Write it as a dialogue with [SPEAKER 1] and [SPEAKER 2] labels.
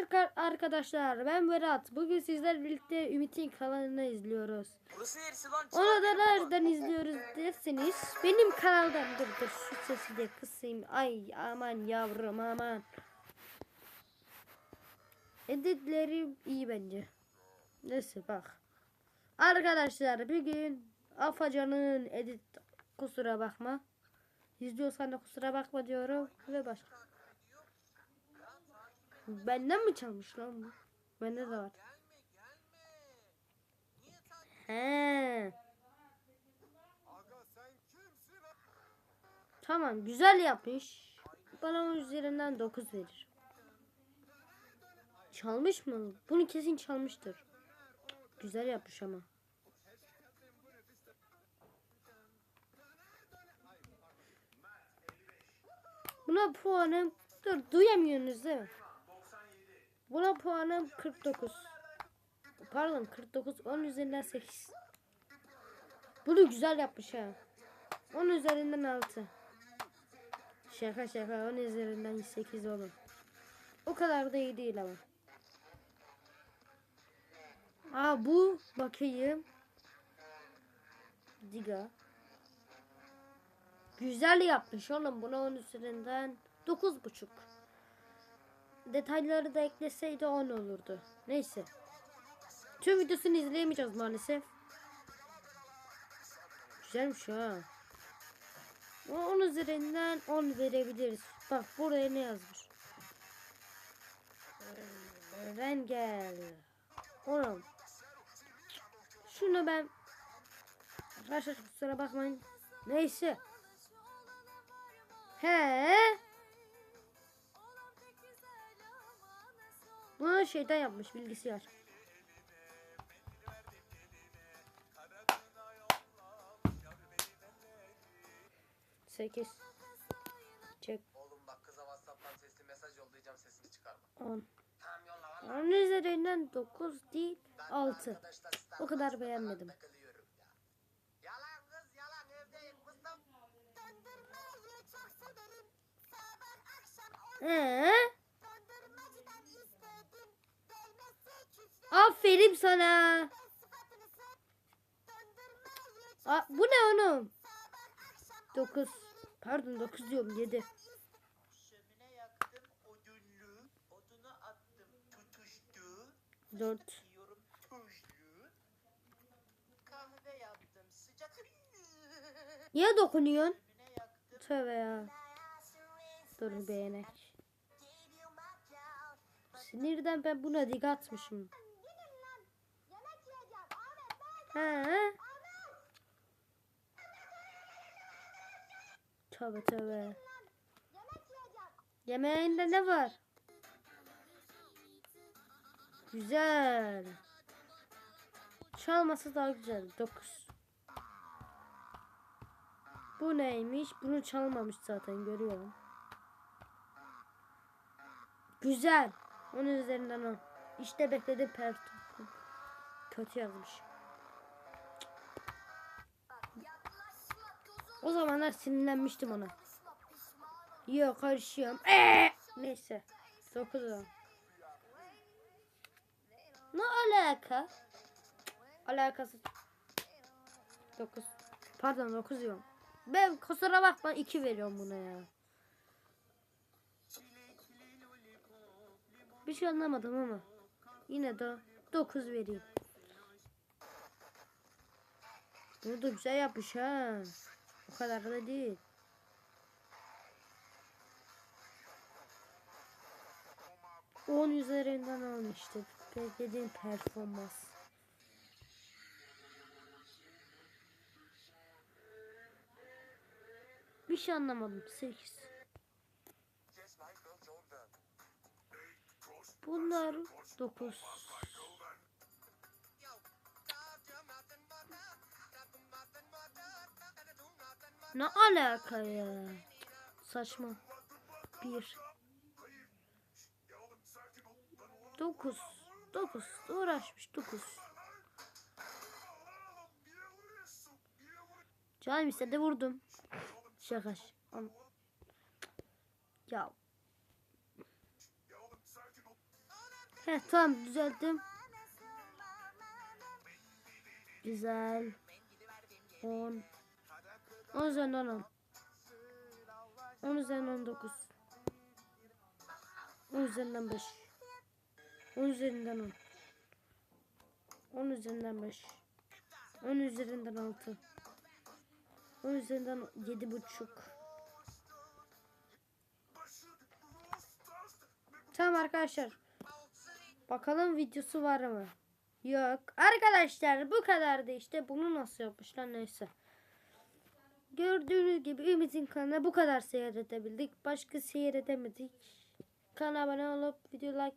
[SPEAKER 1] arka- arkadaşlar ben Berat. Bugün sizlerle birlikte Ümit'in kanalını izliyoruz. Onu da nereden izliyoruz derseniz benim kanaldan dur dur şu sesi de kısayım. Ay aman yavrum aman. Editleri iyi bence. Neyse bak. Arkadaşlar bugün Afacan'ın edit kusura bakma. İzliyorsan da kusura bakma diyorum ve başka. Benden mi çalmış lan bu? Bende de var. He. Tamam güzel yapmış. Bana onun üzerinden 9 verir. Çalmış mı? Bunu kesin çalmıştır. Güzel yapmış ama. Buna puanım dur duyamıyorsunuz değil mi? Buna puanım 49. Pardon 49 10 üzerinden 8. Bunu güzel yapmış ha. 10 üzerinden 6. Şaka şaka 10 üzerinden 8 olur. O kadar da iyi değil ama. Aa bu bakayım. Diga. Güzel yapmış oğlum. Buna 10 üzerinden 9,5. Detayları da ekleseydi 10 olurdu. Neyse. Tüm videosunu izleyemeyeceğiz maalesef. Güzelmiş ha. O 10 üzerinden 10 verebiliriz. Bak buraya ne yazmış. Rengel. Oğlum. Şunu ben Arkadaşlar kusura bakmayın. Neyse. He. Bunu şeyden yapmış bilgisayar. Sekiz. Çek.
[SPEAKER 2] Oğlum bak kıza Whatsapp'tan sesli mesaj yollayacağım sesini çıkarma.
[SPEAKER 1] On. Onun üzerinden dokuz değil altı. O kadar beğenmedim.
[SPEAKER 2] falan
[SPEAKER 1] Aferin sana. Aa, bu ne oğlum?
[SPEAKER 3] sabah akşam
[SPEAKER 1] Dokuz. Pardon dokuz diyorum yedi.
[SPEAKER 4] Şömine yaktım odunlu, odunu attım tutuştu.
[SPEAKER 1] Dört.
[SPEAKER 4] Yiyorum tuzlu. Kahve yaptım sıcak.
[SPEAKER 1] Niye dokunuyorsun? Tövbe ya. Dur beğenek. Sinirden ben buna dik atmışım. He? Tövbe tövbe. Yemeğinde ne var? Güzel. Çalması daha güzel. 9. Bu neymiş? Bunu çalmamış zaten görüyorum. Güzel. Onun üzerinden o. İşte bekledim pert. Kötü yazmış. O zamanlar sinirlenmiştim ona. Yok karışıyorum. Ee! Neyse. 9 o. Ne alaka? Alakası. 9. Pardon 9 diyorum. Ben kusura bakma 2 veriyorum buna ya. Bir şey anlamadım ama. Yine de 9 vereyim. Bunu da güzel yapmış ha. O kadar da değil. On üzerinden işte. Beklediğim performans. Bir şey anlamadım. 8. Bunlar 9. Ne alaka ya? Saçma. 1 9 9 uğraşmış 9 Canım istedi vurdum. Şaka. Ya Heh tamam düzelttim. Güzel. 10. 10 üzerinden 10. 10 üzerinden 19. 10 üzerinden 5. 10 üzerinden 10. 10 üzerinden 5. 10 üzerinden 6. 10 üzerinden 7 buçuk. Tamam arkadaşlar. Bakalım videosu var mı? Yok. Arkadaşlar bu kadardı işte. Bunu nasıl yapmışlar neyse. Gördüğünüz gibi Ümit'in kanalına bu kadar seyredebildik. Başka seyredemedik. Kanala abone olup video like